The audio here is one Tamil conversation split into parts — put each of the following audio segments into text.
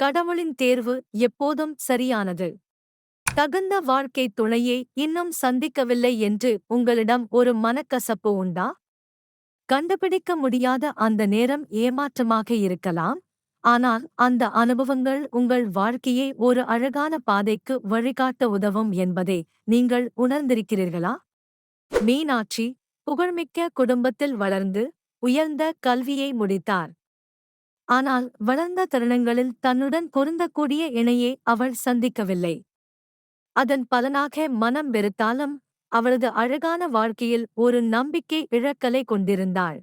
கடவுளின் தேர்வு எப்போதும் சரியானது. தகுந்த வாழ்க்கை துணையை இன்னும் சந்திக்கவில்லை என்று உங்களிடம் ஒரு மனக்கசப்பு உண்டா? கண்டுபிடிக்க முடியாத அந்த நேரம் ஏமாற்றமாக இருக்கலாம். ஆனால் அந்த அனுபவங்கள் உங்கள் வாழ்க்கையை ஒரு அழகான பாதைக்கு வழிகாட்ட உதவும் என்பதை நீங்கள் உணர்ந்திருக்கிறீர்களா? மீனாட்சி புகழ்மிக்க குடும்பத்தில் வளர்ந்து உயர்ந்த கல்வியை முடித்தார். ஆனால் வளர்ந்த தருணங்களில் தன்னுடன் பொருந்தக்கூடிய இணையை அவள் சந்திக்கவில்லை. அதன் பலனாக மனம் வெறுத்தாலும் அவளது அழகான வாழ்க்கையில் ஒரு நம்பிக்கை இழக்கலை கொண்டிருந்தாள்.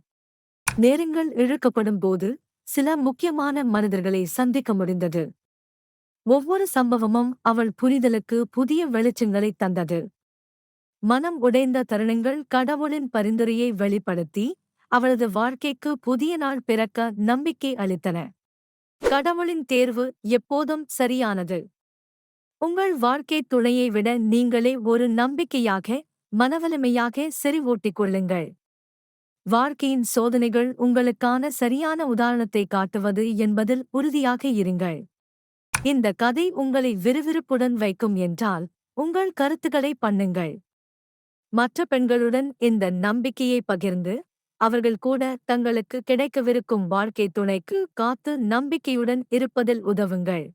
நேரங்கள் இழுக்கப்படும் போது சில முக்கியமான மனிதர்களை சந்திக்க முடிந்தது. ஒவ்வொரு சம்பவமும் அவள் புரிதலுக்கு புதிய வெளிச்சங்களை தந்தது. மனம் உடைந்த தருணங்கள் கடவுளின் பரிந்துரையை வெளிப்படுத்தி அவளது வாழ்க்கைக்கு புதிய நாள் பிறக்க நம்பிக்கை அளித்தன. கடவுளின் தேர்வு எப்போதும் சரியானது. உங்கள் வாழ்க்கை துணையை விட நீங்களே ஒரு நம்பிக்கையாக மனவலிமையாக செறிவூட்டிக் கொள்ளுங்கள். வாழ்க்கையின் சோதனைகள் உங்களுக்கான சரியான உதாரணத்தை காட்டுவது என்பதில் உறுதியாக இருங்கள். இந்த கதை உங்களை விறுவிறுப்புடன் வைக்கும் என்றால் உங்கள் கருத்துக்களை பண்ணுங்கள். மற்ற பெண்களுடன் இந்த நம்பிக்கையை பகிர்ந்து அவர்கள் கூட தங்களுக்கு கிடைக்கவிருக்கும் வாழ்க்கை துணைக்கு காத்து நம்பிக்கையுடன் இருப்பதில் உதவுங்கள்.